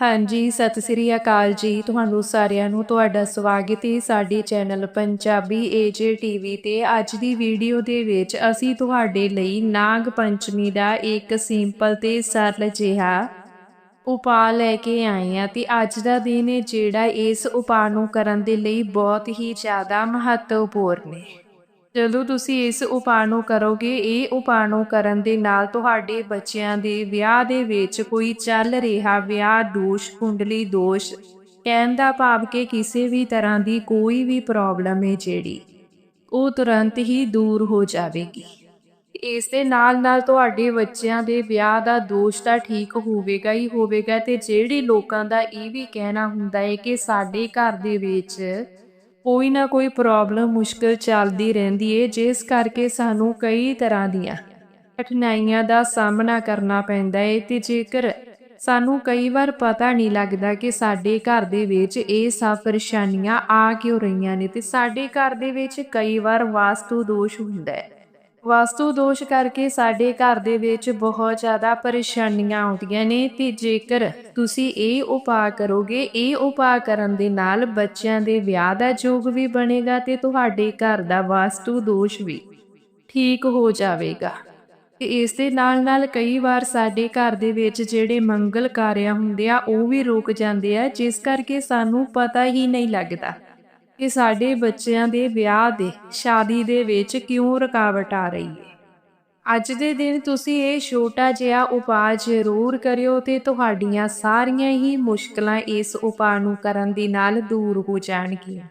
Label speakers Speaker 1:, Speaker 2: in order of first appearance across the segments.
Speaker 1: ਹਾਂਜੀ, ਸਤਿ ਸ੍ਰੀ ਅਕਾਲ ਜੀ। ਤੁਹਾਨੂੰ ਸਾਰਿਆਂ ਨੂੰ ਤੁਹਾਡਾ ਸਵਾਗਤ ਹੈ ਸਾਡੇ ਚੈਨਲ ਪੰਜਾਬੀ ਏਜੇ ਟੀਵੀ ਤੇ। ਅੱਜ ਦੀ ਵੀਡੀਓ ਦੇ ਵਿੱਚ ਅਸੀਂ ਤੁਹਾਡੇ ਲਈ ਨਾਗ ਪੰਚਮੀ ਦਾ ਇੱਕ ਸਿੰਪਲ ਤੇ ਸਰਲ ਜਿਹਾ ਉਪਾਅ ਲੈ ਕੇ ਆਏ ਆ ਤੇ ਅੱਜ ਦਾ ਦਿਨ ਹੈ ਜਿਹੜਾ ਇਸ ਉਪਾਅ ਨੂੰ ਕਰਨ ਦੇ ਲਈ ਬਹੁਤ ਹੀ ਜ਼ਿਆਦਾ ਮਹੱਤਵਪੂਰਨ ਹੈ। ਜਦੋਂ ਤੁਸੀਂ ਇਸ ਉਪਾਅ ਨੂੰ ਕਰੋਗੇ, ਇਹ ਉਪਾਅ ਨੂੰ ਕਰਨ ਦੇ ਨਾਲ ਤੁਹਾਡੇ ਬੱਚਿਆਂ ਦੇ ਵਿਆਹ ਦੇ ਵਿੱਚ ਕੋਈ ਚੱਲ ਰਿਹਾ ਵਿਆਹ ਦੋਸ਼, ਕੁੰਡਲੀ ਦੋਸ਼, ਕਹਿਣ ਦਾ ਭਾਵ ਕਿ ਕਿਸੇ ਵੀ ਤਰ੍ਹਾਂ ਦੀ ਕੋਈ ਵੀ ਪ੍ਰੋਬਲਮ ਹੈ ਜਿਹੜੀ, ਉਹ ਤੁਰੰਤ ਹੀ ਦੂਰ ਹੋ ਜਾਵੇਗੀ। ਇਸ ਦੇ ਨਾਲ ਨਾਲ ਤੁਹਾਡੇ ਬੱਚਿਆਂ ਦੇ ਵਿਆਹ ਦਾ ਦੋਸ਼ ਤਾਂ ਠੀਕ ਹੋਵੇਗਾ ਹੀ ਹੋਵੇਗਾ ਤੇ ਜਿਹੜੇ ਲੋਕਾਂ ਦਾ ਇਹ ਵੀ ਕਹਿਣਾ ਹੁੰਦਾ ਹੈ ਕਿ ਸਾਡੇ ਘਰ ਦੇ ਵਿੱਚ ਕੋਈ ਨਾ ਕੋਈ ਪ੍ਰੋਬਲਮ ਮੁਸ਼ਕਲ ਚੱਲਦੀ ਰਹਿੰਦੀ ਏ, ਜਿਸ ਕਰਕੇ ਸਾਨੂੰ ਕਈ ਤਰ੍ਹਾਂ ਦੀਆਂ ਕਠਿਨਾਈਆਂ ਦਾ ਸਾਹਮਣਾ ਕਰਨਾ ਪੈਂਦਾ ਏ, ਤੇ ਜੇਕਰ ਸਾਨੂੰ ਕਈ ਵਾਰ ਪਤਾ ਨਹੀਂ ਲੱਗਦਾ ਕਿ ਸਾਡੇ ਘਰ ਦੇ ਵਿੱਚ ਇਹ ਸਭ ਪਰੇਸ਼ਾਨੀਆਂ ਆ ਕਿਉਂ ਰਹੀਆਂ ਨੇ, ਤੇ ਸਾਡੇ ਘਰ ਦੇ ਵਿੱਚ ਕਈ ਵਾਰ ਵਾਸਤੂ ਦੋਸ਼ ਹੁੰਦਾ ਹੈ ਵਾਸਤੂ ਦੋਸ਼ ਕਰਕੇ ਸਾਡੇ ਘਰ ਦੇ ਵਿੱਚ ਬਹੁਤ ਜ਼ਿਆਦਾ ਪਰੇਸ਼ਾਨੀਆਂ ਆਉਂਦੀਆਂ ਨੇ ਤੇ ਜੇਕਰ ਤੁਸੀਂ ਇਹ ਉਪਾਅ ਕਰੋਗੇ, ਇਹ ਉਪਾਅ ਕਰਨ ਦੇ ਨਾਲ ਬੱਚਿਆਂ ਦੇ ਵਿਆਹ ਦਾ ਯੋਗ ਵੀ ਬਣੇਗਾ ਤੇ ਤੁਹਾਡੇ ਘਰ ਦਾ ਵਾਸਤੂ ਦੋਸ਼ ਵੀ ਠੀਕ ਹੋ ਜਾਵੇਗਾ। ਤੇ ਇਸ ਦੇ ਨਾਲ ਨਾਲ ਕਈ ਵਾਰ ਸਾਡੇ ਘਰ ਦੇ ਵਿੱਚ ਜਿਹੜੇ ਮੰਗਲ ਕਾਰਿਆ ਹੁੰਦੇ ਆ, ਉਹ ਵੀ ਰੁਕ ਜਾਂਦੇ ਆ, ਜਿਸ ਕਰਕੇ ਸਾਨੂੰ ਪਤਾ ਹੀ ਨਹੀਂ ਲੱਗਦਾ। ਕਿ ਸਾਡੇ ਬੱਚਿਆਂ ਦੇ ਵਿਆਹ ਦੇ, ਸ਼ਾਦੀ ਦੇ ਵਿੱਚ ਕਿਉਂ ਰੁਕਾਵਟ ਆ ਰਹੀ ਹੈ ਅੱਜ ਦੇ ਦਿਨ ਤੁਸੀਂ ਇਹ ਛੋਟਾ ਜਿਹਾ ਉਪਾਅ ਜ਼ਰੂਰ ਕਰਿਓ ਤੇ ਤੁਹਾਡੀਆਂ ਸਾਰੀਆਂ ਹੀ ਮੁਸ਼ਕਲਾਂ ਇਸ ਉਪਾਅ ਨੂੰ ਕਰਨ ਦੇ ਨਾਲ ਦੂਰ ਹੋ ਜਾਣਗੀਆਂ।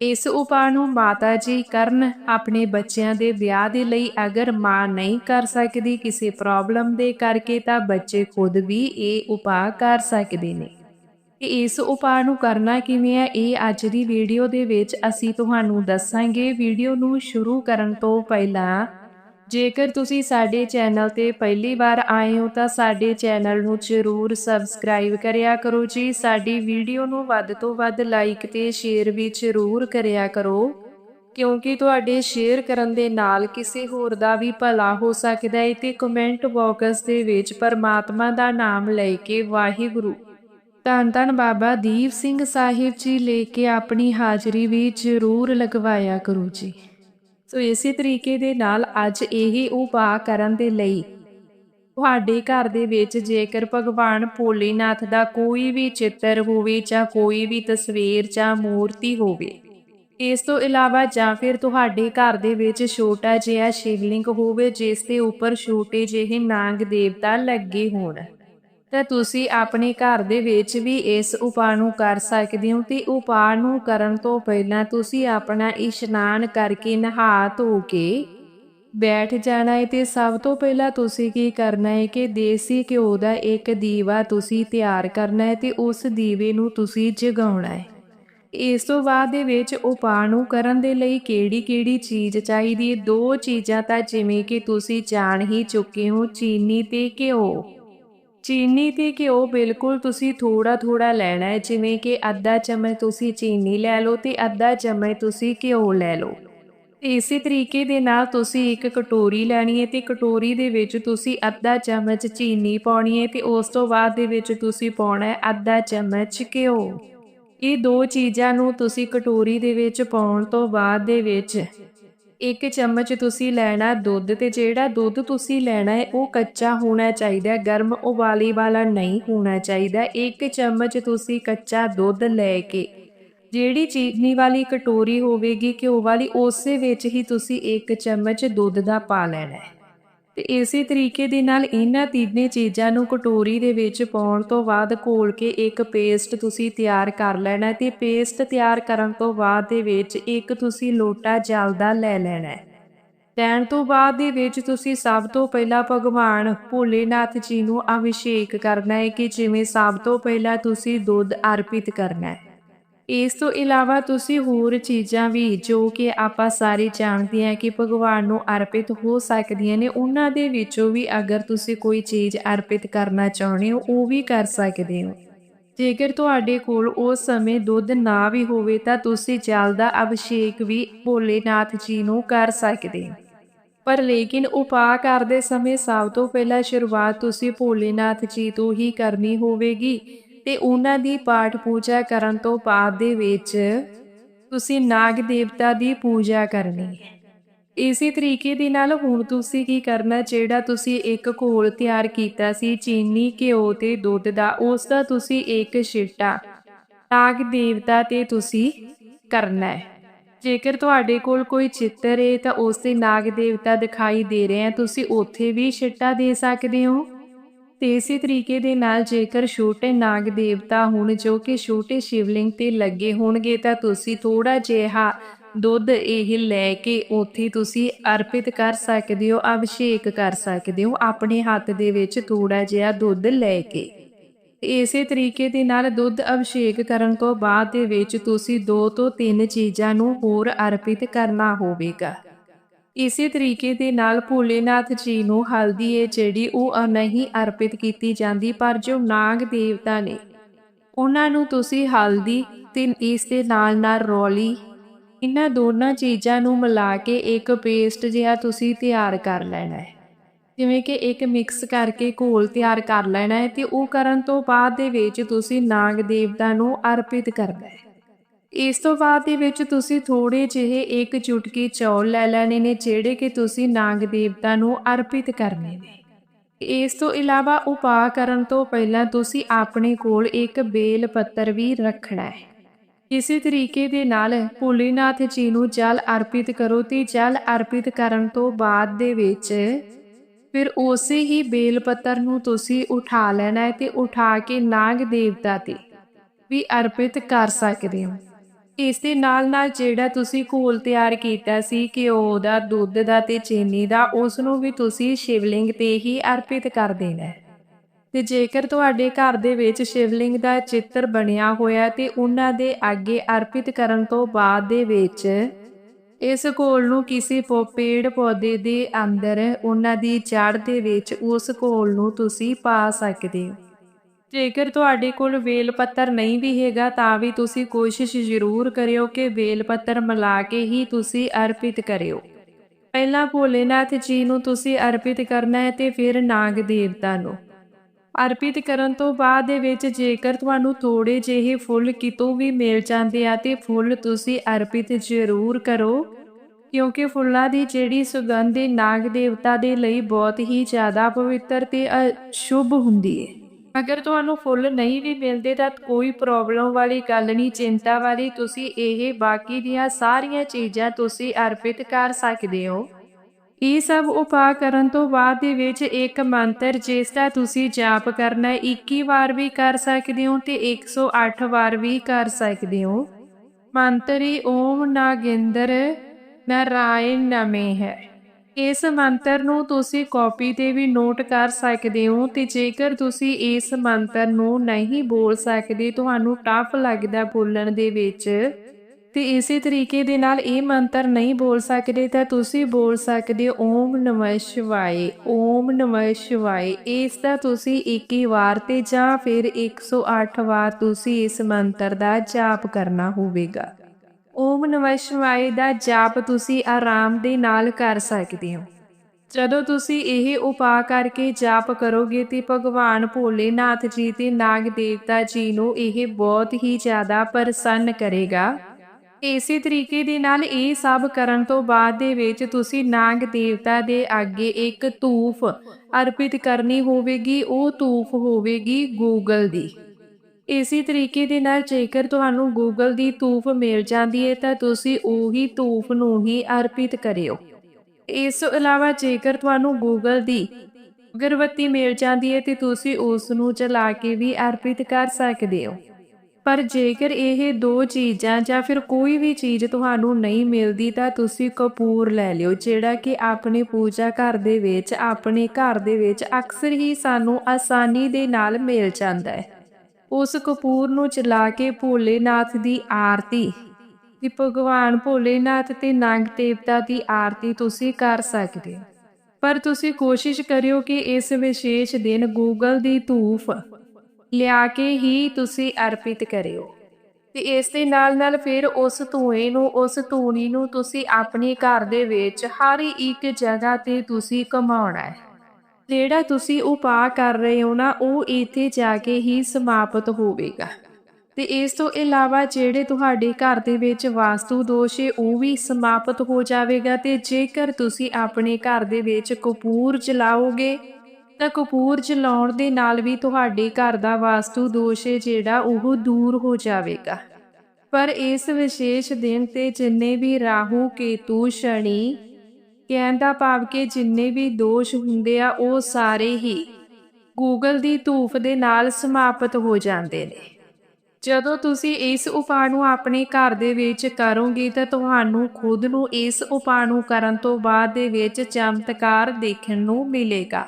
Speaker 1: ਇਸ ਉਪਾਅ ਨੂੰ ਮਾਤਾ ਜੀ ਕਰਨ ਆਪਣੇ ਬੱਚਿਆਂ ਦੇ ਵਿਆਹ ਦੇ ਲਈ ਅਗਰ ਮਾਂ ਨਹੀਂ ਕਰ ਸਕਦੀ ਕਿਸੇ ਪ੍ਰੋਬਲਮ ਦੇ ਕਰਕੇ ਤਾਂ ਬੱਚੇ ਖੁਦ ਵੀ ਇਹ ਉਪਾਅ ਕਰ ਸਕਦੇ ਨੇ। ਕਿ ਇਸ ਉਪਾਅ ਨੂੰ ਕਰਨਾ ਕਿਵੇਂ ਹੈ, ਇਹ ਅੱਜ ਦੀ ਵੀਡੀਓ ਦੇ ਵਿੱਚ ਅਸੀਂ ਤੁਹਾਨੂੰ ਦੱਸਾਂਗੇ। ਵੀਡੀਓ ਨੂੰ ਸ਼ੁਰੂ ਕਰਨ ਤੋਂ ਪਹਿਲਾਂ ਜੇਕਰ ਤੁਸੀਂ ਸਾਡੇ ਚੈਨਲ ਤੇ ਪਹਿਲੀ ਵਾਰ ਆਏ ਹੋ, ਤਾਂ ਸਾਡੇ ਚੈਨਲ ਨੂੰ ਜ਼ਰੂਰ ਸਬਸਕ੍ਰਾਈਬ ਕਰਿਆ ਕਰੋ ਜੀ। ਸਾਡੀ ਵੀਡੀਓ ਨੂੰ ਵੱਧ ਤੋਂ ਵੱਧ ਲਾਈਕ ਤੇ ਸ਼ੇਅਰ ਵੀ ਜ਼ਰੂਰ ਕਰਿਆ ਕਰੋ, ਕਿਉਂਕਿ ਤੁਹਾਡੇ ਸ਼ੇਅਰ ਕਰਨ ਦੇ ਨਾਲ ਕਿਸੇ ਹੋਰ ਦਾ ਵੀ ਭਲਾ ਹੋ ਸਕਦਾ ਹੈ ਤੇ ਕਮੈਂਟ ਬਾਕਸ ਦੇ ਵਿੱਚ ਪਰਮਾਤਮਾ ਦਾ ਨਾਮ ਲੈ ਕੇ ਵਾਹਿਗੁਰੂ ਧੰਨ ਧੰਨ ਬਾਬਾ ਦੀਪ ਸਿੰਘ ਸਾਹਿਬ ਜੀ ਲੈ ਕੇ ਆਪਣੀ ਹਾਜ਼ਰੀ ਵੀ ਜ਼ਰੂਰ ਲਗਵਾਇਆ ਕਰੋ ਜੀ। ਸੋ ਇਸੇ ਤਰੀਕੇ ਦੇ ਨਾਲ ਅੱਜ ਇਹ ਉਪਾਅ ਕਰਨ ਦੇ ਲਈ ਤੁਹਾਡੇ ਘਰ ਦੇ ਵਿੱਚ ਜੇਕਰ ਭਗਵਾਨ ਭੋਲੇਨਾਥ ਦਾ ਕੋਈ ਵੀ ਚਿੱਤਰ ਹੋਵੇ ਜਾਂ ਕੋਈ ਵੀ ਤਸਵੀਰ ਜਾਂ ਮੂਰਤੀ ਹੋਵੇ, ਇਸ ਤੋਂ ਇਲਾਵਾ ਜਾਂ ਫਿਰ ਤੁਹਾਡੇ ਘਰ ਦੇ ਵਿੱਚ ਛੋਟਾ ਜਿਹਾ ਸ਼ਿਵਲਿੰਗ ਹੋਵੇ, ਜਿਸ ਦੇ ਉੱਪਰ ਛੋਟੇ ਜਿਹੇ ਨਾਗ ਦੇਵਤਾ ਲੱਗੇ ਹੋਣ। ਤਾਂ ਤੁਸੀਂ ਆਪਣੇ ਘਰ ਦੇ ਵਿੱਚ ਵੀ ਇਸ ਉਪਾਅ ਨੂੰ ਕਰ ਸਕਦੇ ਹੋ ਤੇ ਉਪਾਅ ਨੂੰ ਕਰਨ ਤੋਂ ਪਹਿਲਾਂ ਤੁਸੀਂ ਆਪਣਾ ਇਸ਼ਨਾਨ ਕਰਕੇ ਨਹਾ ਧੋ ਕੇ ਬੈਠ ਜਾਣਾ ਹੈ ਤੇ ਸਭ ਤੋਂ ਪਹਿਲਾਂ ਤੁਸੀਂ ਕੀ ਕਰਨਾ ਹੈ ਕਿ ਦੇਸੀ ਘਿਓ ਦਾ ਇੱਕ ਦੀਵਾ ਤੁਸੀਂ ਤਿਆਰ ਕਰਨਾ ਹੈ ਤੇ ਉਸ ਦੀਵੇ ਨੂੰ ਤੁਸੀਂ ਜਗਾਉਣਾ ਹੈ। ਇਸ ਤੋਂ ਬਾਅਦ ਦੇ ਵਿੱਚ ਉਪਾਅ ਨੂੰ ਕਰਨ ਦੇ ਲਈ ਕਿਹੜੀ-ਕਿਹੜੀ ਚੀਜ਼ ਚਾਹੀਦੀ ਹੈ? ਦੋ ਚੀਜ਼ਾਂ ਤਾਂ ਜਿਵੇਂ ਕਿ ਤੁਸੀਂ ਜਾਣ ਹੀ ਚੁੱਕੇ ਹੋ, ਚੀਨੀ ਤੇ ਘਿਓ। ਚੀਨੀ ਤੇ ਘਿਓ ਬਿਲਕੁਲ ਤੁਸੀਂ ਥੋੜਾ ਥੋੜਾ ਲੈਣਾ ਹੈ, ਜਿਵੇਂ ਕਿ ਅੱਧਾ ਚਮਚ ਤੁਸੀਂ ਚੀਨੀ ਲੈ ਲਓ ਤੇ ਅੱਧਾ ਚਮਚ ਤੁਸੀਂ ਘਿਓ ਲੈ ਲਓ। ਇਸੇ ਤਰੀਕੇ ਦੇ ਨਾਲ ਤੁਸੀਂ ਇੱਕ ਕਟੋਰੀ ਲੈਣੀ ਹੈ ਤੇ ਕਟੋਰੀ ਦੇ ਵਿੱਚ ਤੁਸੀਂ ਅੱਧਾ ਚਮਚ ਚੀਨੀ ਪਾਉਣੀ ਹੈ ਤੇ ਉਸ ਤੋਂ ਬਾਅਦ ਦੇ ਵਿੱਚ ਤੁਸੀਂ ਪਾਉਣਾ ਹੈ ਅੱਧਾ ਚਮਚ ਘਿਓ। ਇਹ ਦੋ ਚੀਜ਼ਾਂ ਨੂੰ ਤੁਸੀਂ ਕਟੋਰੀ ਦੇ ਵਿੱਚ ਪਾਉਣ ਤੋਂ ਬਾਅਦ ਦੇ ਵਿੱਚ ਇੱਕ ਚਮਚ ਤੁਸੀਂ ਲੈਣਾ ਦੁੱਧ ਤੇ ਜਿਹੜਾ ਦੁੱਧ ਤੁਸੀਂ ਲੈਣਾ ਹੈ, ਉਹ ਕੱਚਾ ਹੋਣਾ ਚਾਹੀਦਾ ਗਰਮ ਉਬਾਲੀ ਵਾਲਾ ਨਹੀਂ ਹੋਣਾ ਚਾਹੀਦਾ। ਇੱਕ ਚਮਚ ਤੁਸੀਂ ਕੱਚਾ ਦੁੱਧ ਲੈ ਕੇ, ਜਿਹੜੀ ਚੀਨੀ ਵਾਲੀ ਕਟੋਰੀ ਹੋਵੇਗੀ ਘਿਓ ਵਾਲੀ, ਉਸੇ ਵਿੱਚ ਹੀ ਤੁਸੀਂ ਇੱਕ ਚਮਚ ਦੁੱਧ ਦਾ ਪਾ ਲੈਣਾ ਹੈ। ਤੇ ਇਸੇ ਤਰੀਕੇ ਦੇ ਨਾਲ ਇਹਨਾਂ ਤਿੰਨੇ ਚੀਜ਼ਾਂ ਨੂੰ ਕਟੋਰੀ ਦੇ ਵਿੱਚ ਪਾਉਣ ਤੋਂ ਬਾਅਦ ਘੋਲ ਕੇ ਇੱਕ ਪੇਸਟ ਤੁਸੀਂ ਤਿਆਰ ਕਰ ਲੈਣਾ ਤੇ ਪੇਸਟ ਤਿਆਰ ਕਰਨ ਤੋਂ ਬਾਅਦ ਦੇ ਵਿੱਚ ਇੱਕ ਤੁਸੀਂ ਲੋਟਾ ਜਲ ਦਾ ਲੈ ਲੈਣਾ ਲੈਣ ਤੋਂ ਬਾਅਦ ਦੇ ਵਿੱਚ ਤੁਸੀਂ ਸਭ ਤੋਂ ਪਹਿਲਾਂ ਭਗਵਾਨ ਭੋਲੇਨਾਥ ਜੀ ਨੂੰ ਅਭਿਸ਼ੇਕ ਕਰਨਾ ਹੈ ਕਿ ਜਿਵੇਂ ਸਭ ਤੋਂ ਪਹਿਲਾਂ ਤੁਸੀਂ ਦੁੱਧ ਅਰਪਿਤ ਕਰਨਾ ਹੈ। ਇਸ ਤੋਂ ਇਲਾਵਾ ਤੁਸੀਂ ਹੋਰ ਚੀਜ਼ਾਂ ਵੀ ਜੋ ਕਿ ਆਪਾਂ ਸਾਰੇ ਜਾਣਦੇ ਹਾਂ ਕਿ ਭਗਵਾਨ ਨੂੰ ਅਰਪਿਤ ਹੋ ਸਕਦੀਆਂ ਨੇ, ਉਹਨਾਂ ਦੇ ਵਿੱਚੋਂ ਵੀ ਅਗਰ ਤੁਸੀਂ ਕੋਈ ਚੀਜ਼ ਅਰਪਿਤ ਕਰਨਾ ਚਾਹੁੰਦੇ ਹੋ, ਉਹ ਵੀ ਕਰ ਸਕਦੇ ਹੋ। ਜੇਕਰ ਤੁਹਾਡੇ ਕੋਲ ਉਸ ਸਮੇਂ ਦੁੱਧ ਨਾ ਵੀ ਹੋਵੇ, ਤਾਂ ਤੁਸੀਂ ਜਲ ਦਾ ਅਭਿਸ਼ੇਕ ਵੀ ਭੋਲੇਨਾਥ ਜੀ ਨੂੰ ਕਰ ਸਕਦੇ ਹੋ। ਪਰ ਲੇਕਿਨ ਉਪਾਅ ਕਰਦੇ ਸਮੇਂ ਸਭ ਤੋਂ ਪਹਿਲਾਂ ਸ਼ੁਰੂਆਤ ਤੁਸੀਂ ਭੋਲੇਨਾਥ ਜੀ ਤੋਂ ਹੀ ਕਰਨੀ ਹੋਵੇਗੀ। ਤੇ ਉਹਨਾਂ ਦੀ ਪਾਠ ਪੂਜਾ ਕਰਨ ਤੋਂ ਬਾਅਦ ਦੇ ਵਿੱਚ ਤੁਸੀਂ ਨਾਗ ਦੇਵਤਾ ਦੀ ਪੂਜਾ ਕਰਨੀ ਹੈ। ਇਸੇ ਤਰੀਕੇ ਦੇ ਨਾਲ ਹੁਣ ਤੁਸੀਂ ਕੀ ਕਰਨਾ, ਜਿਹੜਾ ਤੁਸੀਂ ਇੱਕ ਘੋਲ ਤਿਆਰ ਕੀਤਾ ਸੀ, ਚੀਨੀ, ਘਿਓ ਤੇ ਦੁੱਧ ਦਾ ਉਸ ਦਾ ਤੁਸੀਂ ਇੱਕ ਛਿੱਟਾ ਨਾਗ ਦੇਵਤਾ ਤੇ ਤੁਸੀਂ ਕਰਨਾ ਹੈ। ਜੇਕਰ ਤੁਹਾਡੇ ਕੋਲ ਕੋਈ ਚਿੱਤਰ ਹੈ ਤਾਂ ਉਸ ਤੇ ਨਾਗ ਦੇਵਤਾ ਦਿਖਾਈ ਦੇ ਰਹੇ ਆ ਤੁਸੀਂ ਉੱਥੇ ਵੀ ਛਿੱਟਾ ਦੇ ਸਕਦੇ ਹੋ। ਤੇ ਇਸੇ ਤਰੀਕੇ ਦੇ ਨਾਲ ਜੇਕਰ ਛੋਟੇ ਨਾਗ ਦੇਵਤਾ ਹੋਣ ਜੋ ਕਿ ਛੋਟੇ ਸ਼ਿਵਲਿੰਗ ਤੇ ਲੱਗੇ ਹੋਣਗੇ ਤਾਂ ਤੁਸੀਂ ਥੋੜਾ ਜਿਹਾ ਦੁੱਧ ਇਹ ਲੈ ਕੇ ਉੱਥੇ ਤੁਸੀਂ ਅਰਪਿਤ ਕਰ ਸਕਦੇ ਹੋ, ਅਭਿਸ਼ੇਕ ਕਰ ਸਕਦੇ ਹੋ ਆਪਣੇ ਹੱਥ ਦੇ ਵਿੱਚ ਥੋੜਾ ਜਿਹਾ ਦੁੱਧ ਲੈ ਕੇ। ਇਸੇ ਤਰੀਕੇ ਦੇ ਨਾਲ ਦੁੱਧ ਅਭਿਸ਼ੇਕ ਕਰਨ ਤੋਂ ਬਾਅਦ ਦੇ ਵਿੱਚ ਤੁਸੀਂ ਦੋ ਤੋਂ ਤਿੰਨ ਚੀਜ਼ਾਂ ਨੂੰ ਹੋਰ ਅਰਪਿਤ ਕਰਨਾ ਹੋਵੇਗਾ। ਇਸੇ ਤਰੀਕੇ ਦੇ ਨਾਲ ਭੋਲੇਨਾਥ ਜੀ ਨੂੰ ਹਲਦੀ ਹੈ ਜਿਹੜੀ ਉਹ ਨਹੀਂ ਅਰਪਿਤ ਕੀਤੀ ਜਾਂਦੀ, ਪਰ ਜੋ ਨਾਗ ਦੇਵਤਾ ਨੇ, ਉਹਨਾਂ ਨੂੰ ਤੁਸੀਂ ਹਲਦੀ ਤੇ ਇਸ ਦੇ ਨਾਲ ਨਾਲ ਰੌਲੀ, ਇਹਨਾਂ ਦੋਨਾਂ ਚੀਜ਼ਾਂ ਨੂੰ ਮਿਲਾ ਕੇ ਇੱਕ ਪੇਸਟ ਜਿਹਾ ਤੁਸੀਂ ਤਿਆਰ ਕਰ ਲੈਣਾ ਹੈ। ਜਿਵੇਂ ਕਿ ਇੱਕ ਮਿਕਸ ਕਰਕੇ ਘੋਲ ਤਿਆਰ ਕਰ ਲੈਣਾ ਹੈ ਤੇ ਉਹ ਕਰਨ ਤੋਂ ਬਾਅਦ ਦੇ ਵਿੱਚ ਤੁਸੀਂ ਨਾਗ ਦੇਵਤਾ ਨੂੰ ਅਰਪਿਤ ਕਰਨਾ ਹੈ। ਇਸ ਤੋਂ ਬਾਅਦ ਦੇ ਵਿੱਚ ਤੁਸੀਂ ਥੋੜੇ ਜਿਹੇ ਇੱਕ ਚੁਟਕੀ ਚੌਲ ਲੈ ਲੈਣੇ ਨੇ, ਜਿਹੜੇ ਕਿ ਤੁਸੀਂ ਨਾਗ ਦੇਵਤਾ ਨੂੰ ਅਰਪਿਤ ਕਰਨੇ ਨੇ। ਇਸ ਤੋਂ ਇਲਾਵਾ ਉਪਾਅ ਕਰਨ ਤੋਂ ਪਹਿਲਾਂ ਤੁਸੀਂ ਆਪਣੇ ਕੋਲ ਇੱਕ ਬੇਲ ਪੱਤਰ ਵੀ ਰੱਖਣਾ ਹੈ। ਇਸੇ ਤਰੀਕੇ ਦੇ ਨਾਲ ਭੋਲੇਨਾਥ ਜੀ ਨੂੰ ਜਲ ਅਰਪਿਤ ਕਰੋ ਤੇ ਜਲ ਅਰਪਿਤ ਕਰਨ ਤੋਂ ਬਾਅਦ ਦੇ ਵਿੱਚ ਫਿਰ ਉਸੇ ਹੀ ਬੇਲ ਪੱਤਰ ਨੂੰ ਤੁਸੀਂ ਉਠਾ ਲੈਣਾ ਹੈ ਤੇ ਉਠਾ ਕੇ ਨਾਗ ਦੇਵਤਾ ਤੇ ਵੀ ਅਰਪਿਤ ਕਰ ਸਕਦੇ ਹੋ। ਇਸ ਦੇ ਨਾਲ ਨਾਲ ਜਿਹੜਾ ਤੁਸੀਂ ਘੋਲ ਤਿਆਰ ਕੀਤਾ ਸੀ ਘਿਓ ਦਾ, ਦੁੱਧ ਦਾ ਤੇ ਚੀਨੀ ਦਾ ਉਸ ਨੂੰ ਵੀ ਤੁਸੀਂ ਸ਼ਿਵਲਿੰਗ ਤੇ ਹੀ ਅਰਪਿਤ ਕਰ ਦੇਣਾ ਹੈ। ਤੇ ਜੇਕਰ ਤੁਹਾਡੇ ਘਰ ਦੇ ਵਿੱਚ ਸ਼ਿਵਲਿੰਗ ਦਾ ਚਿੱਤਰ ਬਣਿਆ ਹੋਇਆ ਤੇ ਉਹਨਾਂ ਦੇ ਅੱਗੇ ਅਰਪਿਤ ਕਰਨ ਤੋਂ ਬਾਅਦ ਦੇ ਵਿੱਚ ਇਸ ਘੋਲ ਨੂੰ ਕਿਸੇ ਪੋ- ਪੇੜ ਪੌਦੇ ਦੇ ਅੰਦਰ ਉਹਨਾਂ ਦੀ ਜੜ ਦੇ ਵਿੱਚ ਉਸ ਘੋਲ ਨੂੰ ਤੁਸੀਂ ਪਾ ਸਕਦੇ ਹੋ। ਜੇਕਰ ਤੁਹਾਡੇ ਕੋਲ ਵੇਲ ਪੱਤਰ ਨਹੀਂ ਵੀ ਹੈਗਾ ਤਾਂ ਵੀ ਤੁਸੀਂ ਕੋਸ਼ਿਸ਼ ਜ਼ਰੂਰ ਕਰਿਓ ਕਿ ਵੇਲ ਪੱਤਰ ਮਿਲਾ ਕੇ ਹੀ ਤੁਸੀਂ ਅਰਪਿਤ ਕਰਿਓ। ਪਹਿਲਾਂ ਭੋਲੇਨਾਥ ਜੀ ਨੂੰ ਤੁਸੀਂ ਅਰਪਿਤ ਕਰਨਾ ਹੈ ਤੇ ਫਿਰ ਨਾਗ ਦੇਵਤਾ ਨੂੰ। ਅਰਪਿਤ ਕਰਨ ਤੋਂ ਬਾਅਦ ਦੇ ਵਿੱਚ ਜੇਕਰ ਤੁਹਾਨੂੰ ਥੋੜੇ ਜਿਹੇ ਫੁੱਲ ਕਿਤੋਂ ਵੀ ਮਿਲ ਜਾਂਦੇ ਆ ਤੇ ਫੁੱਲ ਤੁਸੀਂ ਅਰਪਿਤ ਜ਼ਰੂਰ ਕਰੋ ਕਿਉਂਕਿ ਫੁੱਲਾਂ ਦੀ ਜਿਹੜੀ ਸੁਗੰਧ ਨਾਗ ਦੇਵਤਾ ਦੇ ਲਈ ਬਹੁਤ ਹੀ ਜ਼ਿਆਦਾ ਪਵਿੱਤਰ ਤੇ ਅ, ਸ਼ੁਭ ਹੁੰਦੀ ਹੈ ਅਗਰ ਤੁਹਾਨੂੰ ਫੁੱਲ ਨਹੀਂ ਵੀ ਮਿਲਦੇ ਤਾਂ ਕੋਈ ਪ੍ਰੋਬਲਮ ਵਾਲੀ ਗੱਲ ਨਹੀਂ, ਚਿੰਤਾ ਵਾਲੀ ਤੁਸੀਂ ਇਹ ਬਾਕੀ ਦੀਆਂ ਸਾਰੀਆਂ ਚੀਜ਼ਾਂ ਤੁਸੀਂ ਅਰਪਿਤ ਕਰ ਸਕਦੇ ਹੋ। ਇਹ ਸਭ ਉਪਾਅ ਕਰਨ ਤੋਂ ਬਾਅਦ ਦੇ ਵਿੱਚ ਇੱਕ ਮੰਤਰ ਜਿਸ ਦਾ ਤੁਸੀਂ ਜਾਪ ਕਰਨਾ ਹੈ 21 ਵਾਰ ਵੀ ਕਰ ਸਕਦੇ ਹੋ ਤੇ 108 ਵਾਰ ਵੀ ਕਰ ਸਕਦੇ ਹੋ। ਮੰਤਰੀ ਓਮ ਨਾਗਿੰਦਰ ਨਾਰਾਇਣ ਨਮੇ ਹੈ। ਇਸ ਮੰਤਰ ਨੂੰ ਤੁਸੀਂ ਕਾਪੀ ਤੇ ਵੀ ਨੋਟ ਕਰ ਸਕਦੇ ਹੋ ਤੇ ਜੇਕਰ ਤੁਸੀਂ ਇਸ ਮੰਤਰ ਨੂੰ ਨਹੀਂ ਬੋਲ ਸਕਦੇ, ਤੁਹਾਨੂੰ ਟਫ ਲੱਗਦਾ ਬੋਲਣ ਦੇ ਵਿੱਚ ਤੇ ਇਸੇ ਤਰੀਕੇ ਦੇ ਨਾਲ ਇਹ ਮੰਤਰ ਨਹੀਂ ਬੋਲ ਸਕਦੇ ਤਾਂ ਤੁਸੀਂ ਬੋਲ ਸਕਦੇ ਓਮ ਨਮः ਸ਼ਿਵਾਏ, ਓਮ ਨਮः ਸ਼ਿਵਾਏ। ਇਸ ਦਾ ਤੁਸੀਂ 21 ਵਾਰ ਤੇ ਜਾਂ ਫਿਰ 108 ਵਾਰ ਤੁਸੀਂ ਇਸ ਮੰਤਰ ਦਾ ਜਾਪ ਕਰਨਾ ਹੋਵੇਗਾ। ਓਮ ਨਮः ਸ਼ਿਵਾਏ ਦਾ ਜਾਪ ਤੁਸੀਂ ਆਰਾਮ ਦੇ ਨਾਲ ਕਰ ਸਕਦੇ ਹੋ। ਜਦੋਂ ਤੁਸੀਂ ਇਹ ਉਪਾਅ ਕਰਕੇ ਜਾਪ ਕਰੋਗੇ ਤੇ ਭਗਵਾਨ ਭੋਲੇਨਾਥ ਜੀ ਤੇ ਨਾਗ ਦੇਵਤਾ ਜੀ ਨੂੰ ਇਹ ਬਹੁਤ ਹੀ ਜ਼ਿਆਦਾ ਪ੍ਰਸੰਨ ਕਰੇਗਾ। ਇਸੇ ਤਰੀਕੇ ਦੇ ਨਾਲ ਇਹ ਸਭ ਕਰਨ ਤੋਂ ਬਾਅਦ ਦੇ ਵਿੱਚ ਤੁਸੀਂ ਨਾਗ ਦੇਵਤਾ ਦੇ ਅੱਗੇ ਇੱਕ ਧੂਫ ਅਰਪਿਤ ਕਰਨੀ ਹੋਵੇਗੀ, ਉਹ ਧੂਫ ਹੋਵੇਗੀ ਗੂਗਲ ਦੀ। ਇਸੇ ਤਰੀਕੇ ਦੇ ਨਾਲ ਜੇਕਰ ਤੁਹਾਨੂੰ ਗੂਗਲ ਦੀ ਧੂਫ ਮਿਲ ਜਾਂਦੀ ਹੈ, ਤਾਂ ਤੁਸੀਂ ਉਹੀ ਧੂਫ ਨੂੰ ਹੀ ਅਰਪਿਤ ਕਰਿਓ। ਇਸ ਤੋਂ ਇਲਾਵਾ ਜੇਕਰ ਤੁਹਾਨੂੰ ਗੂਗਲ ਦੀ ਅਗਰਬੱਤੀ ਮਿਲ ਜਾਂਦੀ ਹੈ, ਤੇ ਤੁਸੀਂ ਉਸ ਨੂੰ ਚਲਾ ਕੇ ਵੀ ਅਰਪਿਤ ਕਰ ਸਕਦੇ ਹੋ। ਪਰ ਜੇਕਰ ਇਹ ਦੋ ਚੀਜ਼ਾਂ ਜਾਂ ਫਿਰ ਕੋਈ ਵੀ ਚੀਜ਼ ਤੁਹਾਨੂੰ ਨਹੀਂ ਮਿਲਦੀ, ਤਾਂ ਤੁਸੀਂ ਕਪੂਰ ਲੈ ਲਿਓ, ਜਿਹੜਾ ਕਿ ਆਪਣੇ ਪੂਜਾ ਘਰ ਦੇ ਵਿੱਚ, ਆਪਣੇ ਘਰ ਦੇ ਵਿੱਚ ਅਕਸਰ ਹੀ ਸਾਨੂੰ ਆਸਾਨੀ ਦੇ ਨਾਲ ਮਿਲ ਜਾਂਦਾ ਹੈ। ਉਸ ਕਪੂਰ ਨੂੰ ਚਲਾ ਕੇ ਭੋਲੇਨਾਥ ਦੀ ਆਰਤੀ। ਦੀ ਭਗਵਾਨ ਭੋਲੇਨਾਥ ਤੇ ਨਾਗ ਦੇਵਤਾ ਦੀ ਆਰਤੀ ਤੁਸੀਂ ਕਰ ਸਕਦੇ। ਹੋ ਪਰ ਤੁਸੀਂ ਕੋਸ਼ਿਸ਼ ਕਰਿਓ ਕਿ ਇਸ ਵਿਸ਼ੇਸ਼ ਦਿਨ ਗੂਗਲ ਦੀ ਧੂਫ ਲਿਆ ਕੇ ਹੀ ਤੁਸੀਂ ਅਰਪਿਤ ਕਰਿਓ। ਤੇ ਇਸ ਦੇ ਨਾਲ ਨਾਲ ਫਿਰ ਉਸ ਧੂਏ ਨੂੰ, ਉਸ ਧੂਣੀ ਨੂੰ ਤੁਸੀਂ ਆਪਣੇ ਘਰ ਦੇ ਵਿੱਚ ਹਰ ਇੱਕ ਜਗ੍ਹਾ ਤੇ ਤੁਸੀਂ ਕਮਾਉਣਾ ਹੈ। ਜਿਹੜਾ ਤੁਸੀਂ ਉਪਾਅ ਕਰ ਰਹੇ ਹੋ ਨਾ, ਉਹ ਇੱਥੇ ਜਾ ਕੇ ਹੀ ਸਮਾਪਤ ਹੋਵੇਗਾ। ਤੇ ਇਸ ਤੋਂ ਇਲਾਵਾ ਜਿਹੜੇ ਤੁਹਾਡੇ ਘਰ ਦੇ ਵਿੱਚ ਵਾਸਤੂ ਦੋਸ਼ ਹੈ, ਉਹ ਵੀ ਸਮਾਪਤ ਹੋ ਜਾਵੇਗਾ ਤੇ ਜੇਕਰ ਤੁਸੀਂ ਆਪਣੇ ਘਰ ਦੇ ਵਿੱਚ ਕਪੂਰ ਜਲਾਓਗੇ, ਤਾਂ ਕਪੂਰ ਜਲਾਉਣ ਦੇ ਨਾਲ ਵੀ ਤੁਹਾਡੇ ਘਰ ਦਾ ਵਾਸਤੂ ਦੋਸ਼ ਹੈ, ਜਿਹੜਾ ਉਹ ਦੂਰ ਹੋ ਜਾਵੇਗਾ। ਪਰ ਇਸ ਵਿਸ਼ੇਸ਼ ਦਿਨ ਤੇ ਜਿੰਨੇ ਵੀ ਰਾਹੂ, ਕੇਤੂ, ਸ਼ਨੀ ਕਹਿਣ ਦਾ ਭਾਵ ਕਿ ਜਿੰਨੇ ਵੀ ਦੋਸ਼ ਹੁੰਦੇ ਆ, ਉਹ ਸਾਰੇ ਹੀ ਗੂਗਲ ਦੀ ਧੂਫ ਦੇ ਨਾਲ ਸਮਾਪਤ ਹੋ ਜਾਂਦੇ ਨੇ। ਜਦੋਂ ਤੁਸੀਂ ਇਸ ਉਪਾਅ ਨੂੰ ਆਪਣੇ ਘਰ ਦੇ ਵਿੱਚ ਕਰੋਗੇ ਤਾਂ ਤੁਹਾਨੂੰ ਖੁਦ ਨੂੰ ਇਸ ਉਪਾਅ ਨੂੰ ਕਰਨ ਤੋਂ ਬਾਅਦ ਦੇ ਵਿੱਚ ਚਮਤਕਾਰ ਦੇਖਣ ਨੂੰ ਮਿਲੇਗਾ।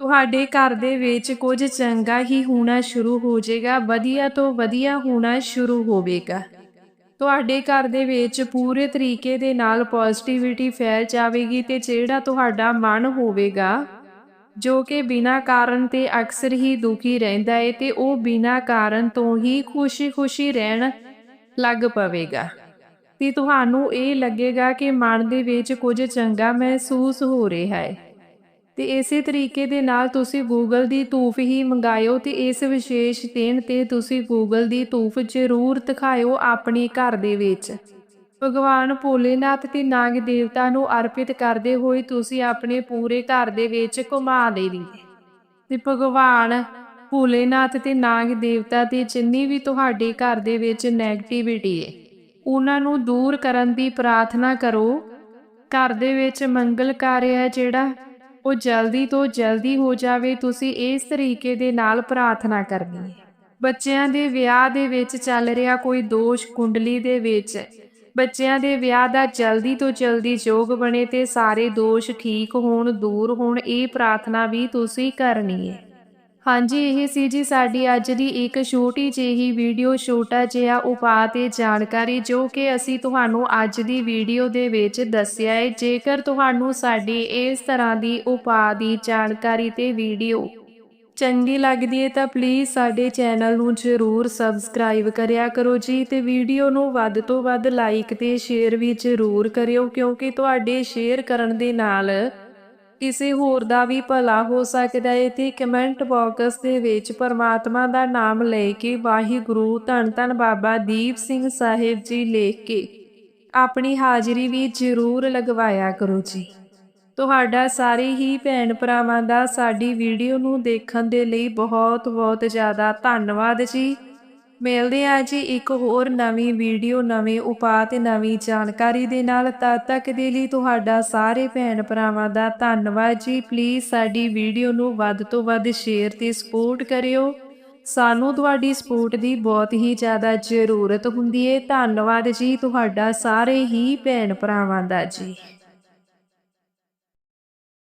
Speaker 1: ਤੁਹਾਡੇ ਘਰ ਦੇ ਵਿੱਚ ਕੁਝ ਚੰਗਾ ਹੀ ਹੋਣਾ ਸ਼ੁਰੂ ਹੋ ਜਾਏਗਾ, ਵਧੀਆ ਤੋਂ ਵਧੀਆ ਹੋਣਾ ਸ਼ੁਰੂ ਹੋਵੇਗਾ। ਤੁਹਾਡੇ ਘਰ ਦੇ ਵਿੱਚ ਪੂਰੇ ਤਰੀਕੇ ਦੇ ਨਾਲ ਪੋਜ਼ਿਟਿਵਿਟੀ ਫੈਲ ਜਾਵੇਗੀ ਤੇ ਜਿਹੜਾ ਤੁਹਾਡਾ ਮਨ ਹੋਵੇਗਾ, ਜੋ ਕਿ ਬਿਨਾਂ ਕਾਰਨ ਤੇ ਅਕਸਰ ਹੀ ਦੁਖੀ ਰਹਿੰਦਾ ਹੈ ਤੇ ਉਹ ਬਿਨਾਂ ਕਾਰਨ ਤੋਂ ਹੀ ਖੁਸ਼ੀ-ਖੁਸ਼ੀ ਰਹਿਣ ਲੱਗ ਪਵੇਗਾ। ਤੇ ਤੁਹਾਨੂੰ ਇਹ ਲੱਗੇਗਾ ਕਿ ਮਨ ਦੇ ਵਿੱਚ ਕੁਝ ਚੰਗਾ ਮਹਿਸੂਸ ਹੋ ਰਿਹਾ ਹੈ ਤੇ ਇਸੇ ਤਰੀਕੇ ਦੇ ਨਾਲ ਤੁਸੀਂ ਗੂਗਲ ਦੀ ਧੂਫ ਹੀ ਮੰਗਾਇਓ ਤੇ ਇਸ ਵਿਸ਼ੇਸ਼ ਦਿਨ ਤੇ ਤੁਸੀਂ ਗੂਗਲ ਦੀ ਧੂਫ ਜ਼ਰੂਰ ਦਿਖਾਇਓ ਆਪਣੇ ਘਰ ਦੇ ਵਿੱਚ। ਭਗਵਾਨ ਭੋਲੇਨਾਥ ਤੇ ਨਾਗ ਦੇਵਤਾ ਨੂੰ ਅਰਪਿਤ ਕਰਦੇ ਹੋਏ ਤੁਸੀਂ ਆਪਣੇ ਪੂਰੇ ਘਰ ਦੇ ਵਿੱਚ ਘੁਮਾ ਦੇਣੀ ਤੇ ਭਗਵਾਨ ਭੋਲੇਨਾਥ ਤੇ ਨਾਗ ਦੇਵਤਾ ਤੇ ਜਿੰਨੀ ਵੀ ਤੁਹਾਡੇ ਘਰ ਦੇ ਵਿੱਚ ਨੈਗੇਟਿਵਿਟੀ ਹੈ ਉਹਨਾਂ ਨੂੰ ਦੂਰ ਕਰਨ ਦੀ ਪ੍ਰਾਰਥਨਾ ਕਰੋ। ਘਰ ਦੇ ਵਿੱਚ ਮੰਗਲ ਕਾਰਜ ਹੈ ਜਿਹੜਾ ਉਹ ਜਲਦੀ ਤੋਂ ਜਲਦੀ ਹੋ ਜਾਵੇ, ਤੁਸੀਂ ਇਸ ਤਰੀਕੇ ਦੇ ਨਾਲ ਪ੍ਰਾਰਥਨਾ ਕਰਨੀ ਹੈ। ਬੱਚਿਆਂ ਦੇ ਵਿਆਹ ਦੇ ਵਿੱਚ ਚੱਲ ਰਿਹਾ ਕੋਈ ਦੋਸ਼ ਕੁੰਡਲੀ ਦੇ ਵਿੱਚ, ਬੱਚਿਆਂ ਦੇ ਵਿਆਹ ਦਾ ਜਲਦੀ ਤੋਂ ਜਲਦੀ ਯੋਗ ਬਣੇ ਤੇ ਸਾਰੇ ਦੋਸ਼ ਠੀਕ ਹੋਣ, ਦੂਰ ਹੋਣ, ਇਹ ਪ੍ਰਾਰਥਨਾ ਵੀ ਤੁਸੀਂ ਕਰਨੀ ਹੈ। ਹਾਂਜੀ, ਇਹ ਸੀ ਜੀ ਸਾਡੀ ਅੱਜ ਦੀ ਇੱਕ ਛੋਟੀ ਜਿਹੀ ਵੀਡੀਓ, ਛੋਟਾ ਜਿਹਾ ਉਪਾਅ ਤੇ ਜਾਣਕਾਰੀ ਜੋ ਕਿ ਅਸੀਂ ਤੁਹਾਨੂੰ ਅੱਜ ਦੀ ਵੀਡੀਓ ਦੇ ਵਿੱਚ ਦੱਸਿਆ ਹੈ। ਜੇਕਰ ਤੁਹਾਨੂੰ ਸਾਡੀ ਇਸ ਤਰ੍ਹਾਂ ਦੀ ਉਪਾਅ ਦੀ ਜਾਣਕਾਰੀ ਤੇ ਵੀਡੀਓ ਚੰਗੀ ਲੱਗਦੀ ਹੈ ਤਾਂ ਪਲੀਜ਼ ਸਾਡੇ ਚੈਨਲ ਨੂੰ ਜ਼ਰੂਰ ਸਬਸਕ੍ਰਾਈਬ ਕਰਿਆ ਕਰੋ ਜੀ ਤੇ ਵੀਡੀਓ ਨੂੰ ਵੱਧ ਤੋਂ ਵੱਧ ਲਾਈਕ ਤੇ ਸ਼ੇਅਰ ਵੀ ਜ਼ਰੂਰ ਕਰਿਓ ਕਿਉਂਕਿ ਤੁਹਾਡੇ ਸ਼ੇਅਰ ਕਰਨ ਦੇ ਨਾਲ ਕਿਸੇ ਹੋਰ ਦਾ ਵੀ ਭਲਾ ਹੋ ਸਕਦਾ ਹੈ ਤੇ ਕਮੈਂਟ ਬਾਕਸ ਦੇ ਵਿੱਚ ਪਰਮਾਤਮਾ ਦਾ ਨਾਮ ਲੈ ਕੇ ਵਾਹਿਗੁਰੂ ਧੰਨ ਧੰਨ ਬਾਬਾ ਦੀਪ ਸਿੰਘ ਸਾਹਿਬ ਜੀ ਲਿਖ ਕੇ ਆਪਣੀ ਹਾਜ਼ਰੀ ਵੀ ਜ਼ਰੂਰ ਲਗਵਾਇਆ ਕਰੋ ਜੀ। ਤੁਹਾਡਾ ਸਾਰੇ ਹੀ ਭੈਣ ਭਰਾਵਾਂ ਦਾ ਸਾਡੀ ਵੀਡੀਓ ਨੂੰ ਦੇਖਣ ਦੇ ਲਈ ਬਹੁਤ ਬਹੁਤ ਜ਼ਿਆਦਾ ਧੰਨਵਾਦ ਜੀ। ਮਿਲਦੇ ਆ ਜੀ ਇੱਕ ਹੋਰ ਨਵੀਂ ਵੀਡੀਓ, ਨਵੇਂ ਉਪਾਅ ਤੇ ਨਵੀਂ ਜਾਣਕਾਰੀ ਦੇ ਨਾਲ। ਤਦ ਤੱਕ ਦੇ ਲਈ ਤੁਹਾਡਾ ਸਾਰੇ ਭੈਣ ਭਰਾਵਾਂ ਦਾ ਧੰਨਵਾਦ ਜੀ। ਪਲੀਜ਼ ਸਾਡੀ ਵੀਡੀਓ ਨੂੰ ਵੱਧ ਤੋਂ ਵੱਧ ਸ਼ੇਅਰ ਤੇ ਸਪੋਰਟ ਕਰਿਓ। ਸਾਨੂੰ ਤੁਹਾਡੀ ਸਪੋਰਟ ਦੀ ਬਹੁਤ ਹੀ ਜ਼ਿਆਦਾ ਜ਼ਰੂਰਤ ਹੁੰਦੀ ਹੈ ਧੰਨਵਾਦ ਜੀ ਤੁਹਾਡਾ ਸਾਰੇ ਹੀ ਭੈਣ ਭਰਾਵਾਂ ਦਾ ਜੀ।